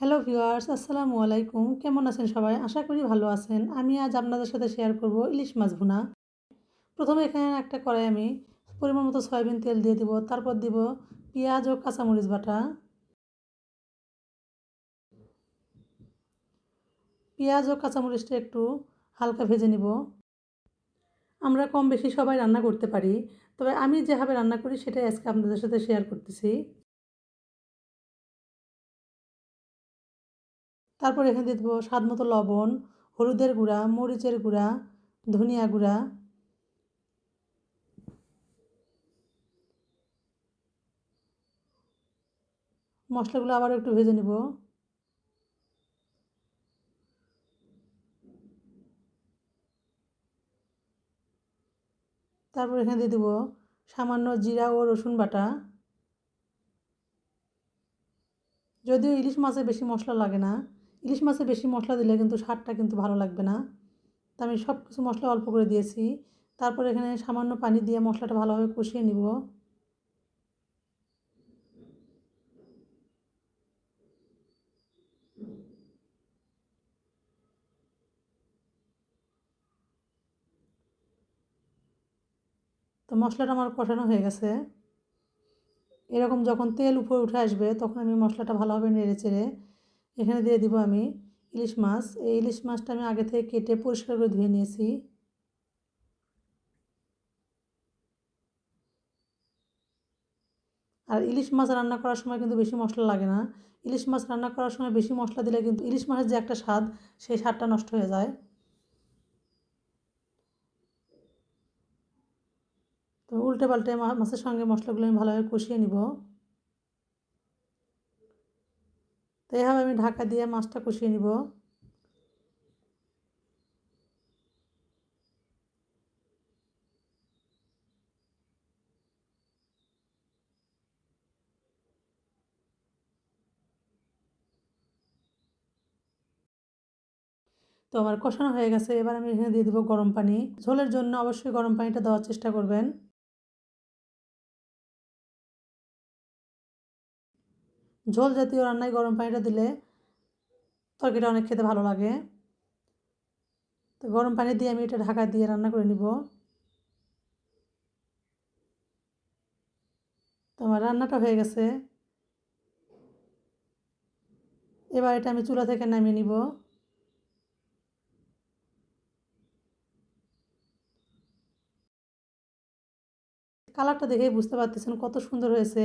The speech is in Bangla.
হ্যালো ভিউয়ার্স আসসালামু আলাইকুম। কেমন আছেন সবাই? আশা করি ভালো আছেন। আমি আজ আপনাদের সাথে শেয়ার করব ইলিশ মাছ ভুনা। প্রথমে এখানে একটা কড়াই আমি পরিমাণ মতো সয়াবিন তেল দিয়ে দিব, তারপর দিব পেঁয়াজ ও কাঁচামরিচ বাটা। পেঁয়াজ ও কাঁচামরিচটা একটু হালকা ভেজে নিব। আমরা কম বেশি সবাই রান্না করতে পারি, তবে আমি যেভাবে রান্না করি সেটাই আজকে আপনাদের সাথে শেয়ার করতেছি। তারপর এখানে দিয়ে দেবো স্বাদ মতো লবণ, হলুদের গুঁড়া, মরিচের গুঁড়া, ধনিয়া গুঁড়া। মশলাগুলো আবার একটু ভেজে নেব। তারপর এখানে দিয়ে দেবো সামান্য জিরা ও রসুন বাটা। যদিও ইলিশ মাছে বেশি মশলা লাগে না ইলিশ মাছে বেশি মশলা দিলে কিন্তু স্বাদটা কিন্তু ভালো লাগবে না। তো আমি সব কিছু মশলা অল্প করে দিয়েছি। তারপর এখানে সামান্য পানি দিয়ে মশলাটা ভালোভাবে কষিয়ে নিব। তো মশলাটা আমার কষানো হয়ে গেছে। এরকম যখন তেল উপরে উঠে আসবে, তখন আমি মশলাটা ভালোভাবে নেড়ে চেড়ে এখানে দিয়ে দিব আমি ইলিশ মাছ। এই ইলিশ মাছটা আমি আগে থেকে কেটে পরিষ্কার করে ধুয়ে নিয়েছি। আর ইলিশ মাছ রান্না করার সময় কিন্তু বেশি মশলা লাগে না। ইলিশ মাছ রান্না করার সময় বেশি মশলা দিলে কিন্তু ইলিশ মাছের যে একটা স্বাদ, সেই স্বাদটা নষ্ট হয়ে যায়। তো উল্টে পাল্টে মাছের সঙ্গে মশলাগুলো আমি ভালোভাবে কষিয়ে নিব তো এইভাবে আমি ঢাকা দিয়ে মাছটা কষিয়ে নিব। তো আমার কষানো হয়ে গেছে, এবার আমি এখানে দিয়ে দেবো গরম পানি। ঝোলের জন্য অবশ্যই গরম পানিটা দেওয়ার চেষ্টা করবেন। ঝোল জাতীয় রান্নায় গরম পানিটা দিলে তরকারিটা অনেক খেতে ভালো লাগে। তো গরম পানি দিয়ে আমি এটা ঢাকা দিয়ে রান্না করে নিব। তো আমার রান্নাটা হয়ে গেছে। এবার এটা আমি চুলা থেকে নামিয়ে নিব। কালারটা দেখেই বুঝতে পারতেছেন কত সুন্দর হয়েছে।